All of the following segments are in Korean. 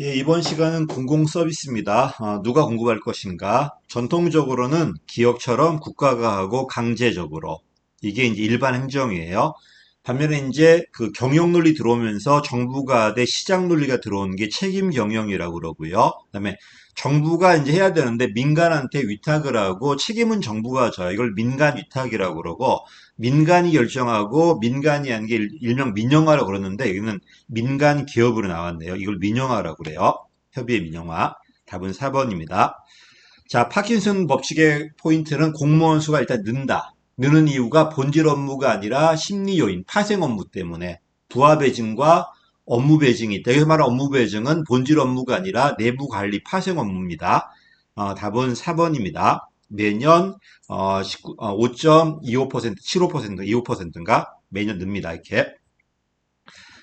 예, 이번 시간은 공공 서비스입니다. 아, 누가 공급할 것인가? 전통적으로는 기업처럼 국가가 하고 강제적으로 이게 이제 일반 행정이에요. 반면에 이제 그 경영 논리 들어오면서 정부가 대 시장 논리가 들어온 게 책임 경영이라고 그러고요. 그다음에 정부가 이제 해야 되는데 민간한테 위탁을 하고 책임은 정부가 져요. 이걸 민간 위탁이라고 그러고 민간이 결정하고 민간이 하는 게 일- 일명 민영화라고 그러는데 여기는 민간 기업으로 나왔네요. 이걸 민영화라고 그래요. 협의의 민영화. 답은 4번입니다. 자, 파킨슨 법칙의 포인트는 공무원 수가 일단 는다. 느는 이유가 본질 업무가 아니라 심리 요인, 파생 업무 때문에 부하 배증과 업무 배증이 있다. 여기서 말하는 업무 배증은 본질 업무가 아니라 내부 관리 파생 업무입니다. 어, 답은 4번입니다. 매년 어, 19, 어, 5.25%, 75%, 25%인가 매년 늡니다. 이렇게.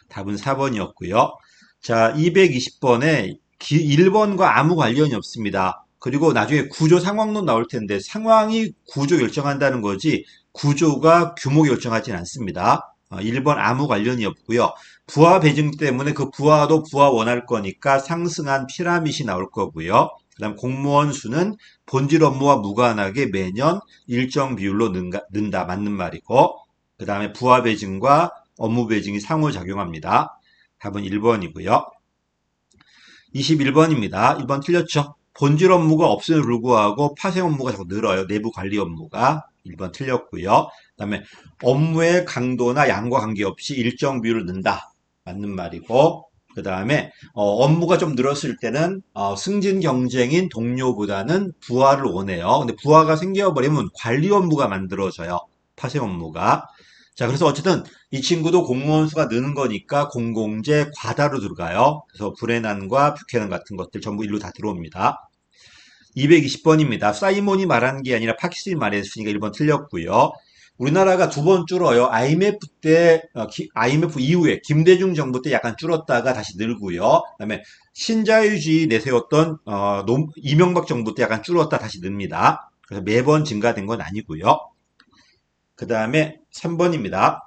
답은 4번이었고요. 자, 220번에 1번과 아무 관련이 없습니다. 그리고 나중에 구조 상황론 나올 텐데 상황이 구조 결정한다는 거지 구조가 규모 결정하진 않습니다. 어, 1번 아무 관련이 없고요. 부하 배증 때문에 그 부하도 부하 원할 거니까 상승한 피라밋이 나올 거고요. 그다음 공무원 수는 본질 업무와 무관하게 매년 일정 비율로 는가, 는다 맞는 말이고 그 다음에 부하 배증과 업무 배증이 상호작용합니다. 답은 1번이고요. 21번입니다. 1번 틀렸죠? 본질 업무가 없음에도 불구하고 파생 업무가 자꾸 늘어요. 내부 관리 업무가 1번 틀렸고요. 그 다음에 업무의 강도나 양과 관계없이 일정 비율을 는다. 맞는 말이고 그 다음에 어, 업무가 좀 늘었을 때는 어, 승진 경쟁인 동료보다는 부하를 원해요. 근데 부하가 생겨버리면 관리 업무가 만들어져요. 파생 업무가. 자, 그래서 어쨌든 이 친구도 공무원 수가 느는 거니까 공공재 과다로 들어가요. 그래서 불행난과 부캐난 같은 것들 전부 일로 다 들어옵니다. 220번입니다. 사이몬이 말한 게 아니라 파키스탄이 말했으니까 1번 틀렸고요. 우리나라가 두 번 줄어요. IMF 때, 어, 기- IMF 이후에 김대중 정부 때 약간 줄었다가 다시 늘고요. 그다음에 신자유주의 내세웠던 어, 노- 이명박 정부 때 약간 줄었다 다시 늡니다. 그래서 매번 증가된 건 아니고요. 그 다음에 3번입니다.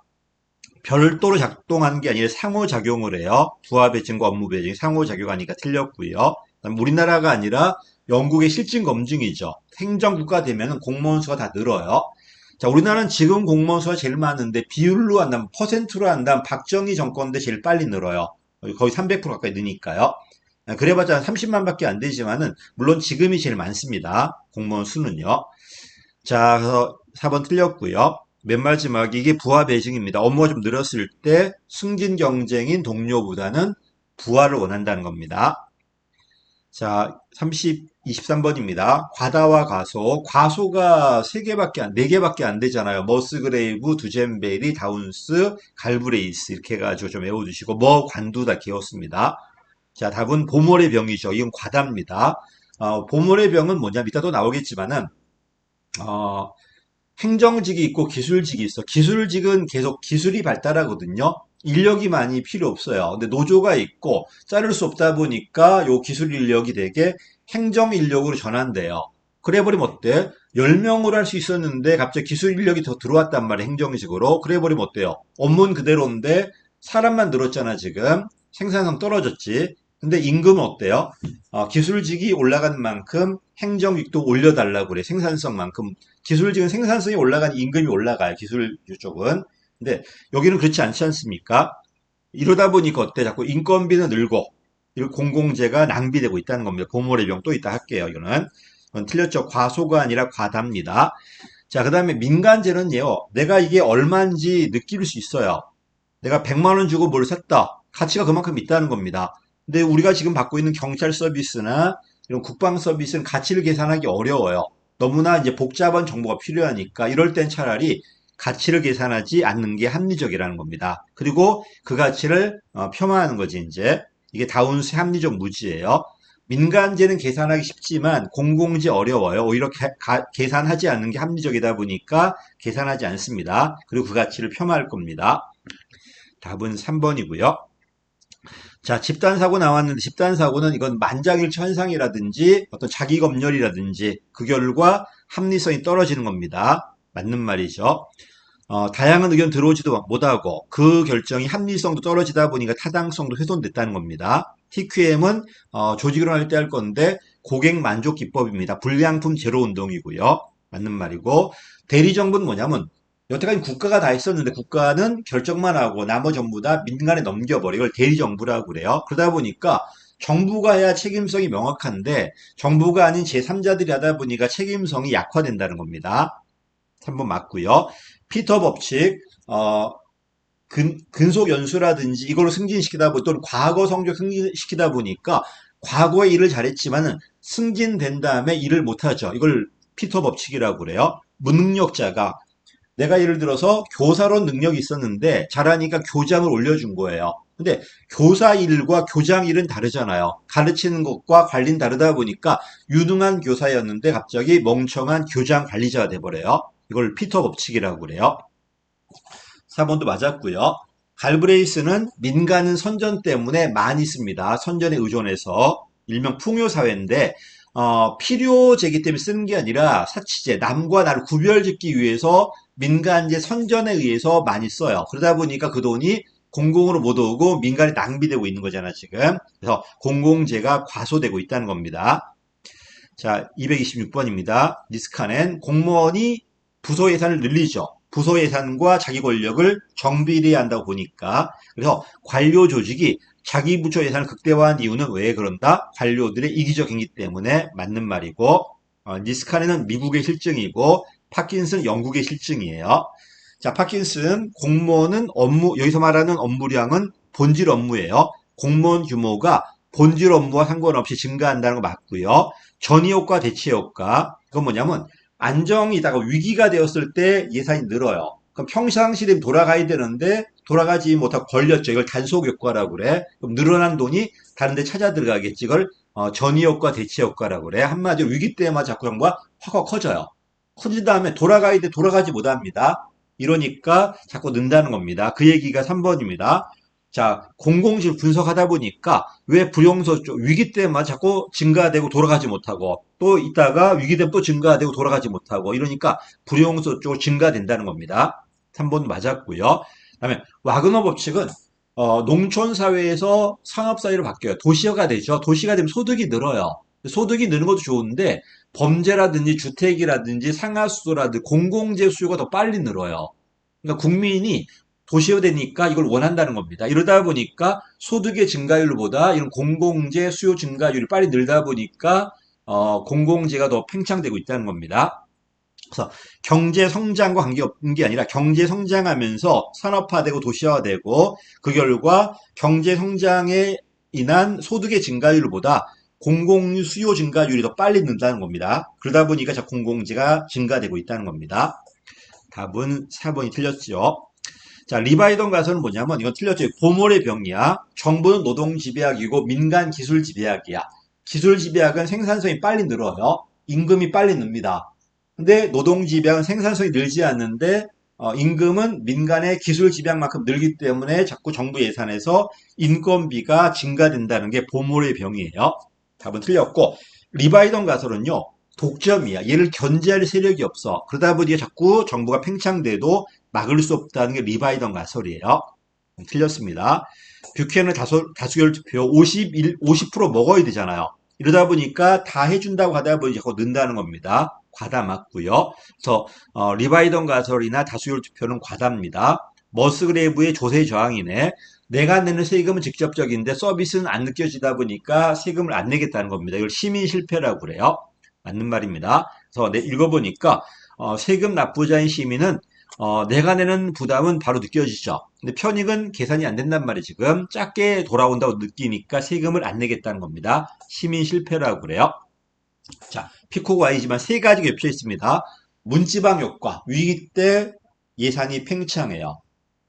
별도로 작동하는 게 아니라 상호작용을 해요. 부하 배증과 업무 배증이 상호작용하니까 틀렸고요. 우리나라가 아니라 영국의 실질 검증이죠. 행정국가 되면 공무원 수가 다 늘어요. 자, 우리나라는 지금 공무원 수가 제일 많은데 비율로 한다면 퍼센트로 한다면 박정희 정권 때 제일 빨리 늘어요. 거의 300% 가까이 느니까요. 아, 그래봤자 30만 밖에 안 되지만은 물론 지금이 제일 많습니다. 공무원 수는요. 자, 그래서 4번 틀렸고요. 맨 마지막 이게 부하 배증입니다. 업무가 좀 늘었을 때 승진 경쟁인 동료보다는 부하를 원한다는 겁니다. 자, 30, 23번입니다. 과다와 과소. 과소가 3개밖에 안, 4개밖에 안 되잖아요. 머스그레이브, 두젠베리, 다운스, 갈브레이스. 이렇게 해가지고 좀 외워두시고, 뭐 관두 다 기웠습니다. 자, 답은 보몰의 병이죠. 이건 과다입니다. 어, 보몰의 병은 뭐냐? 이따 또 나오겠지만은, 어, 행정직이 있고 기술직이 있어. 기술직은 계속 기술이 발달하거든요. 인력이 많이 필요 없어요. 근데 노조가 있고 자를 수 없다 보니까 요 기술 인력이 되게 행정 인력으로 전환돼요. 그래 버리면 어때? 10명으로 할 수 있었는데 갑자기 기술 인력이 더 들어왔단 말이에요. 행정직으로. 그래 버리면 어때요? 업무는 그대로인데 사람만 늘었잖아, 지금. 생산성 떨어졌지. 근데 임금은 어때요? 어, 기술직이 올라가는 만큼 행정직도 올려달라고 그래. 생산성만큼. 기술직은 생산성이 올라가니 임금이 올라가요. 기술 쪽은. 근데 여기는 그렇지 않지 않습니까? 이러다 보니까 어때? 자꾸 인건비는 늘고 이 공공재가 낭비되고 있다는 겁니다. 보몰의 병 또 있다 할게요. 이거는 틀렸죠. 과소가 아니라 과다입니다. 자, 그 다음에 민간재는요. 내가 이게 얼마인지 느낄 수 있어요. 내가 100만 원 주고 뭘 샀다. 가치가 그만큼 있다는 겁니다. 근데 우리가 지금 받고 있는 경찰 서비스나 이런 국방 서비스는 가치를 계산하기 어려워요. 너무나 이제 복잡한 정보가 필요하니까 이럴 땐 차라리 가치를 계산하지 않는 게 합리적이라는 겁니다. 그리고 그 가치를 어, 폄하하는 거지 이제 이게 다운스 합리적 무지예요. 민간재는 계산하기 쉽지만 공공재 어려워요. 오히려 게- 가- 계산하지 않는 게 합리적이다 보니까 계산하지 않습니다. 그리고 그 가치를 폄하할 겁니다. 답은 3번이고요. 자, 집단 사고 나왔는데 집단 사고는 이건 만장일치 현상이라든지 어떤 자기 검열이라든지 그 결과 합리성이 떨어지는 겁니다. 맞는 말이죠. 어, 다양한 의견 들어오지도 못하고 그 결정이 합리성도 떨어지다 보니까 타당성도 훼손됐다는 겁니다. TQM은 어, 조직으로 할 때 할 건데 고객 만족 기법입니다. 불량품 제로 운동이고요. 맞는 말이고 대리 정부는 뭐냐면 여태까지 국가가 다 했었는데 국가는 결정만 하고 나머지 전부 다 민간에 넘겨버려 이걸 대리 정부라고 그래요. 그러다 보니까 정부가 해야 책임성이 명확한데 정부가 아닌 제3자들이 하다 보니까 책임성이 약화된다는 겁니다. 3번 맞고요. 피터 법칙 어, 근, 근속 연수라든지 이걸로 승진시키다 보니 또는 과거 성적 승진시키다 보니까 과거에 일을 잘했지만은 승진된 다음에 일을 못하죠. 이걸 피터 법칙이라고 그래요. 무능력자가 내가 예를 들어서 교사론 능력이 있었는데 잘하니까 교장을 올려준 거예요. 근데 교사 일과 교장 일은 다르잖아요. 가르치는 것과 관리는 다르다 보니까 유능한 교사였는데 갑자기 멍청한 교장 관리자가 돼버려요. 이걸 피터 법칙이라고 그래요. 4번도 맞았고요. 갈브레이스는 민간은 선전 때문에 많이 씁니다. 선전에 의존해서 일명 풍요사회인데 어, 필요제기 때문에 쓰는 게 아니라 사치제, 남과 나를 구별짓기 위해서 민간제 선전에 의해서 많이 써요. 그러다 보니까 그 돈이 공공으로 못 오고 민간에 낭비되고 있는 거잖아, 지금. 그래서 공공재가 과소되고 있다는 겁니다. 자, 226번입니다. 니스카는 공무원이 부서 예산을 늘리죠. 부서 예산과 자기 권력을 정비례한다고 보니까 그래서 관료 조직이 자기 부처 예산을 극대화한 이유는 왜 그런다? 관료들의 이기적 행위 때문에 맞는 말이고 어, 니스카네는 미국의 실증이고 파킨슨 영국의 실증이에요. 자, 파킨슨 공무원은 업무 여기서 말하는 업무량은 본질 업무예요. 공무원 규모가 본질 업무와 상관없이 증가한다는 거 맞고요. 전이 효과, 대치 효과. 그건 뭐냐면 안정이다가 위기가 되었을 때 예산이 늘어요. 그럼 평상시 되면 돌아가야 되는데 돌아가지 못하고 걸렸죠. 이걸 단속 효과라고 그래. 그럼 늘어난 돈이 다른 데 찾아 들어가겠지. 이걸 어, 전이 효과, 대치 효과라고 그래. 한마디로 위기 때만 자꾸 정부가 확확 커져요. 커진 다음에 돌아가야 돼 돌아가지 못합니다. 이러니까 자꾸 는다는 겁니다. 그 얘기가 3번입니다. 자, 공공실 분석하다 보니까 왜 부용서 쪽 위기 때만 자꾸 증가되고 돌아가지 못하고 또 있다가 위기 되면 또 증가되고 돌아가지 못하고 이러니까 부용서 쪽 증가된다는 겁니다. 3번 맞았고요. 그다음에 와그너 법칙은 어, 농촌 사회에서 상업 사회로 바뀌어요. 도시화가 되죠. 도시가 되면 소득이 늘어요. 소득이 느는 것도 좋은데 범죄라든지 주택이라든지 상하수도라든지 공공재 수요가 더 빨리 늘어요. 그러니까 국민이 도시화되니까 이걸 원한다는 겁니다. 이러다 보니까 소득의 증가율보다 이런 공공재 수요 증가율이 빨리 늘다 보니까 어, 공공재가 더 팽창되고 있다는 겁니다. 그래서 경제 성장과 관계없는 게 아니라 경제 성장하면서 산업화되고 도시화되고 그 결과 경제 성장에 인한 소득의 증가율보다 공공 수요 증가율이 더 빨리 는다는 겁니다. 그러다 보니까 자 공공재가 증가되고 있다는 겁니다. 답은 4번이 틀렸죠. 자, 리바이던 가설은 뭐냐면 이건 틀렸죠. 보몰의 병이야. 정부는 노동 지배학이고 민간 기술 지배학이야. 기술 지배학은 생산성이 빨리 늘어요. 임금이 빨리 늡니다. 근데 노동 지배학은 생산성이 늘지 않는데 어, 임금은 민간의 기술 지배학만큼 늘기 때문에 자꾸 정부 예산에서 인건비가 증가된다는 게 보몰의 병이에요. 답은 틀렸고 리바이던 가설은요. 독점이야. 얘를 견제할 세력이 없어. 그러다 보니 자꾸 정부가 팽창돼도 막을 수 없다는 게 리바이던 가설이에요. 틀렸습니다. 뷰캐는 다수, 다수결 투표 51, 50% 먹어야 되잖아요. 이러다 보니까 다 해준다고 하다 보니 자꾸 는다는 겁니다. 과다 맞고요. 그래서 어, 리바이던 가설이나 다수결 투표는 과다입니다. 머스그레이브의 조세 저항이네. 내가 내는 세금은 직접적인데 서비스는 안 느껴지다 보니까 세금을 안 내겠다는 겁니다. 이걸 시민 실패라고 그래요. 맞는 말입니다. 그래서 내 읽어보니까 어, 세금 납부자인 시민은 어, 내가 내는 부담은 바로 느껴지죠. 근데 편익은 계산이 안 된단 말이에요. 지금 작게 돌아온다고 느끼니까 세금을 안 내겠다는 겁니다. 시민 실패라고 그래요. 자, 피코가 아니지만 세 가지가 겹쳐 있습니다. 문지방 효과, 위기 때 예산이 팽창해요.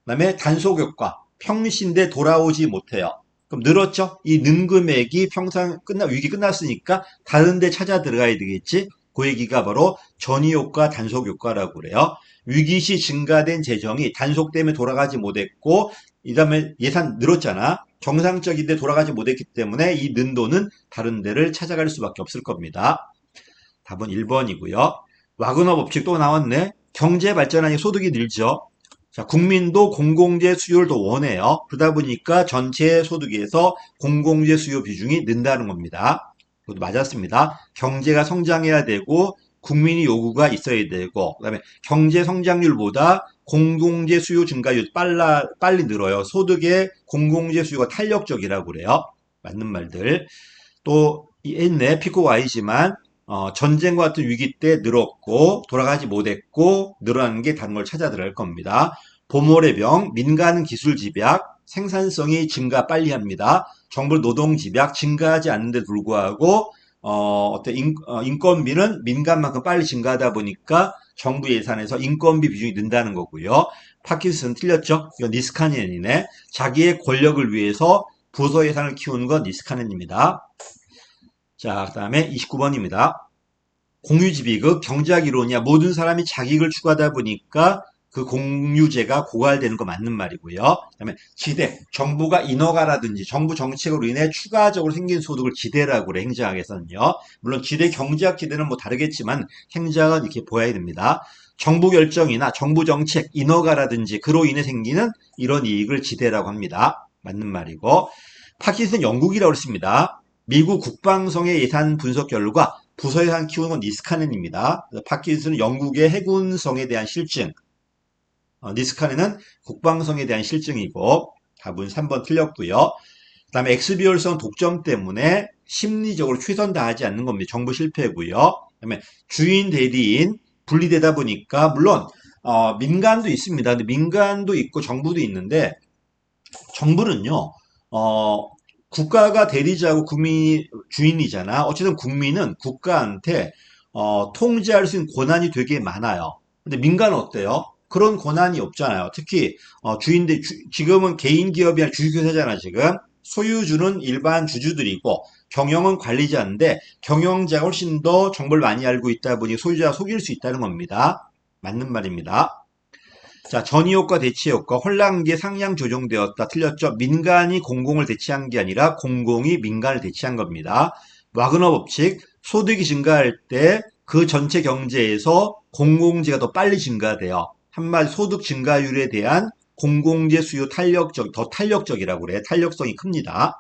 그 다음에 단속 효과, 평시인데 돌아오지 못해요. 그럼 늘었죠? 이는 금액이 평상 끝나 위기 끝났으니까 다른 데 찾아 들어가야 되겠지? 그 얘기가 바로 전이 효과, 단속 효과라고 그래요. 위기 시 증가된 재정이 단속 때문에 돌아가지 못했고 이 다음에 예산 늘었잖아. 정상적인데 돌아가지 못했기 때문에 이 는 돈은 다른 데를 찾아갈 수밖에 없을 겁니다. 답은 1번이고요. 와그너 법칙 또 나왔네. 경제 발전하니 소득이 늘죠. 자, 국민도 공공재 수요를 더 원해요. 그러다 보니까 전체 소득에서 공공재 수요 비중이 는다는 겁니다. 그것도 맞았습니다. 경제가 성장해야 되고 국민이 요구가 있어야 되고 그다음에 경제 성장률보다 공공재 수요 증가율 빨라 빨리 늘어요. 소득의 공공재 수요가 탄력적이라고 그래요. 맞는 말들. 또 옛내 피코 Y지만 어, 전쟁과 같은 위기 때 늘었고 돌아가지 못했고 늘어나는 게 다른 걸 찾아 들어갈 겁니다. 보몰의 병, 민간 기술 집약, 생산성이 증가 빨리 합니다. 정부 노동 집약 증가하지 않는데 불구하고 어, 어떤 인, 어, 인건비는 민간만큼 빨리 증가하다 보니까 정부 예산에서 인건비 비중이 는다는 거고요. 파킨슨 틀렸죠? 이건 니스카넨이네. 자기의 권력을 위해서 부서 예산을 키우는 건 니스카넨입니다. 자, 그 다음에 29번입니다. 공유지비급 경제학 이론이야. 모든 사람이 자기익을 추구하다 보니까 그 공유제가 고갈되는 거 맞는 말이고요. 그다음에 지대, 정부가 인허가라든지 정부 정책으로 인해 추가적으로 생긴 소득을 지대라고 그래 행정학에서는요. 물론 지대 경제학 지대는 뭐 다르겠지만 행정학은 이렇게 보아야 됩니다. 정부 결정이나 정부 정책 인허가라든지 그로 인해 생기는 이런 이익을 지대라고 합니다. 맞는 말이고 파키스탄 영국이라고 했습니다. 미국 국방성의 예산 분석 결과 부서 예산 키우는 건 니스카넨입니다. 파키스탄은 영국의 해군성에 대한 실증, 어, 니스카네는 국방성에 대한 실증이고 답은 3번 틀렸고요. 그 다음에 엑스비올성 독점 때문에 심리적으로 최선 다하지 않는 겁니다. 정부 실패고요. 그 다음에 주인 대리인 분리되다 보니까 물론 어, 민간도 있습니다. 근데 민간도 있고 정부도 있는데 정부는요. 어, 국가가 대리자고 국민이 주인이잖아. 어쨌든 국민은 국가한테 어, 통제할 수 있는 권한이 되게 많아요. 근데 민간은 어때요? 그런 권한이 없잖아요. 특히 어, 주인들 주, 지금은 개인 기업이 아니라 주식회사잖아 지금 소유주는 일반 주주들이고 경영은 관리자인데 경영자가 훨씬 더 정보를 많이 알고 있다 보니 소유자가 속일 수 있다는 겁니다. 맞는 말입니다. 자, 전이효과 대치효과 혼란기에 상향 조정되었다. 틀렸죠? 민간이 공공을 대체한 게 아니라 공공이 민간을 대체한 겁니다. 와그너 법칙, 소득이 증가할 때 그 전체 경제에서 공공재가 더 빨리 증가돼요. 한마디 소득 증가율에 대한 공공재 수요 탄력적, 더 탄력적이라고 그래. 탄력성이 큽니다.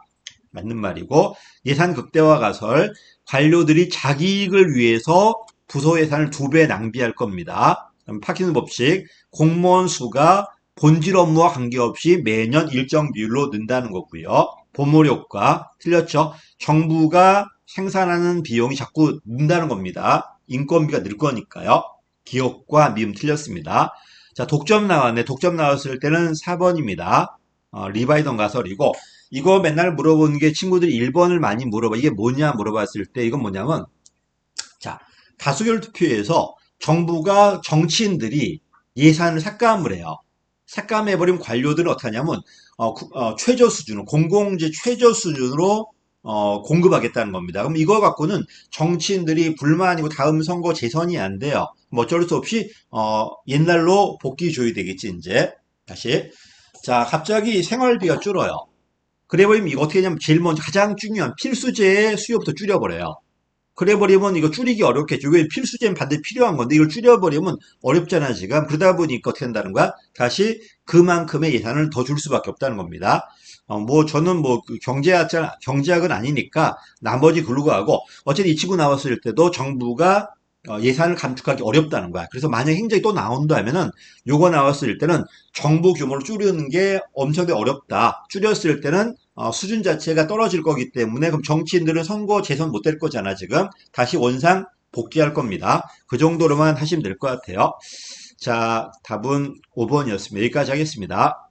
맞는 말이고, 예산 극대화 가설, 관료들이 자기 이익을 위해서 부서 예산을 두 배 낭비할 겁니다. 파키슨 법칙, 공무원 수가 본질 업무와 관계없이 매년 일정 비율로 는다는 거고요. 보몰 효과, 틀렸죠? 정부가 생산하는 비용이 자꾸 는다는 겁니다. 인건비가 늘 거니까요. 기업과 미음 틀렸습니다. 자, 독점 나왔네. 독점 나왔을 때는 4번입니다. 어, 리바이던 가설이고, 이거 맨날 물어보는 게 친구들이 1번을 많이 물어봐. 이게 뭐냐 물어봤을 때 이건 뭐냐면, 자, 다수결 투표에서 정부가 정치인들이 예산을 삭감을 해요. 삭감해버리면 관료들은 어떻게 하냐면, 어, 어, 최저 수준으로, 공공재 최저 수준으로 어, 공급하겠다는 겁니다. 그럼 이거 갖고는 정치인들이 불만이고 다음 선거 재선이 안 돼요. 뭐 어쩔 수 없이 어, 옛날로 복귀 줘야 되겠지 이제 다시 자 갑자기 생활비가 줄어요. 그래 버리면 이거 어떻게 하냐면 제일 먼저 가장 중요한 필수제의 수요부터 줄여버려요. 그래 버리면 이거 줄이기 어렵겠죠. 왜 필수제는 반드시 필요한 건데 이걸 줄여버리면 어렵잖아 지금. 그러다 보니까 어떻게 한다는 거야? 다시 그만큼의 예산을 더 줄 수밖에 없다는 겁니다. 어, 뭐 저는 뭐 경제학 경제학은 아니니까 나머지 글루고 하고 어쨌든 이 친구 나왔을 때도 정부가 어, 예산을 감축하기 어렵다는 거야. 그래서 만약 행정이 또 나온다 하면은 요거 나왔을 때는 정부 규모를 줄이는 게 엄청나게 어렵다. 줄였을 때는 어, 수준 자체가 떨어질 거기 때문에 그럼 정치인들은 선거 재선 못 될 거잖아 지금 다시 원상 복귀할 겁니다. 그 정도로만 하시면 될 것 같아요. 자 답은 5번이었습니다. 여기까지 하겠습니다.